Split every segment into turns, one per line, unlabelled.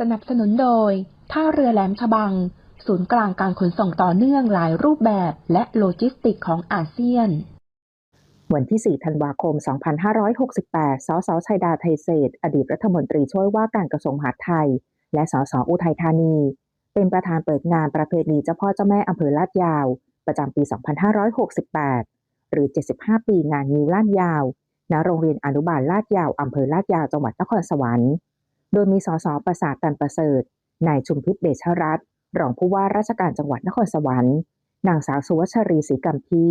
สนับสนุนโดย ท่าเรือแหลมฉบัง ศูนย์กลางการขนส่งต่อเนื่องหลายรูปแบบและโลจิสติกของอาเซียน
วันที่ 4 ธันวาคม 2568 สสชัยดาไทยเศษ อดีตรัฐมนตรีช่วยว่าการกระทรวงมหาดไทย และสสอุทัยธานี เป็นประธานเปิดงานประเพณีเจ้าพ่อเจ้าแม่อำเภอลาดยาว ประจำปี 2568 หรือ 75 ปีงานงิ้วลาดยาว ณ โรงเรียนอนุบาลลาดยาวอำเภอลาดยาว จังหวัดนครสวรรค์ โดยมีสสประสาทตันประเสริฐ นายชุมพิษเดชรัตน์รองผู้ว่าราชการจังหวัดนครสวรรค์ นางสาวสุวัชรีศรีกัมพี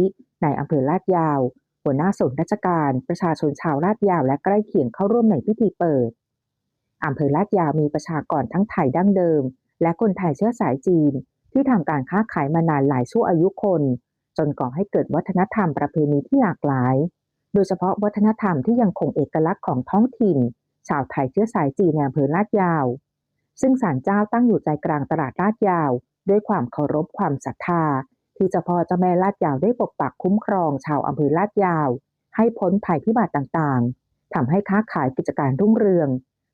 นายอำเภอลาดยาว หัวหน้าส่วนราชการ ประชาชนชาวลาดยาวและใกล้เคียงเข้าร่วมในพิธีเปิดอำเภอลาดยาวมีประชากรทั้งไทยดั้งเดิม และคนไทยเชื้อสายจีน ที่ทำการค้าขายมานานหลายชั่วอายุคน จนก่อให้เกิดวัฒนธรรมประเพณีที่หลากหลาย โดยเฉพาะวัฒนธรรมที่ยังคงเอกลักษณ์ของท้องถิ่น ชาวไทยเชื้อสายจีนในอำเภอลาดยาว ซึ่งศาลเจ้าตั้งอยู่ใจกลางตลาดลาดยาว ด้วยความเคารพความศรัทธา ที่เจ้าพ่อเจ้าแม่ลาดยาวได้ปกปักคุ้มครองชาวอำเภอลาดยาว ให้พ้นภัยพิบัติต่างๆทำให้ค้าขายกิจการรุ่งเรือง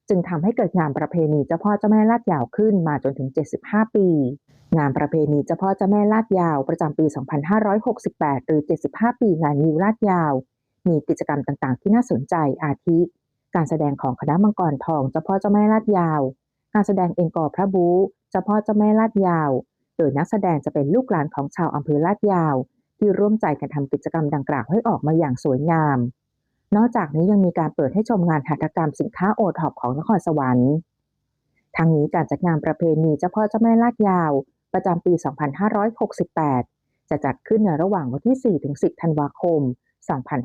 จึงทำให้เกิดงานประเพณีเจ้าพ่อเจ้าแม่ลาดยาวขึ้นมาจนถึง 75 ปี งานประเพณีเจ้าพ่อเจ้าแม่ลาดยาวประจำปี 2568 หรือ 75 ปีงานนิวลาดยาว มีกิจกรรมต่างๆ ที่น่าสนใจอาทิ การแสดงของคณะมังกรทองเจ้าพ่อเจ้าแม่ลาดยาว การแสดงเองกอพระบูเจ้าพ่อเจ้าแม่ลาดยาว โดยนักแสดงจะเป็นลูกหลานของชาวอำเภอลาดยาว ที่ร่วมใจกันทำกิจกรรมดังกล่าวให้ออกมาอย่างสวยงาม นอกจากนี้ยังมีการเปิดให้ชมงานหัตถกรรมสินค้าโอท็อปของนครสวรรค์ทั้งนี้การจัดงานประเพณีเจ้าพ่อเจ้าแม่ลาดยาว ประจำปี 2568 จะจัดขึ้นในระหว่างวันที่4-10 ธันวาคม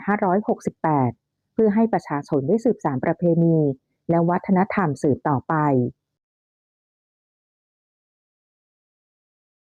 2568 เพื่อให้ประชาชนได้สืบสานประเพณี และวัฒนธรรมสืบต่อไป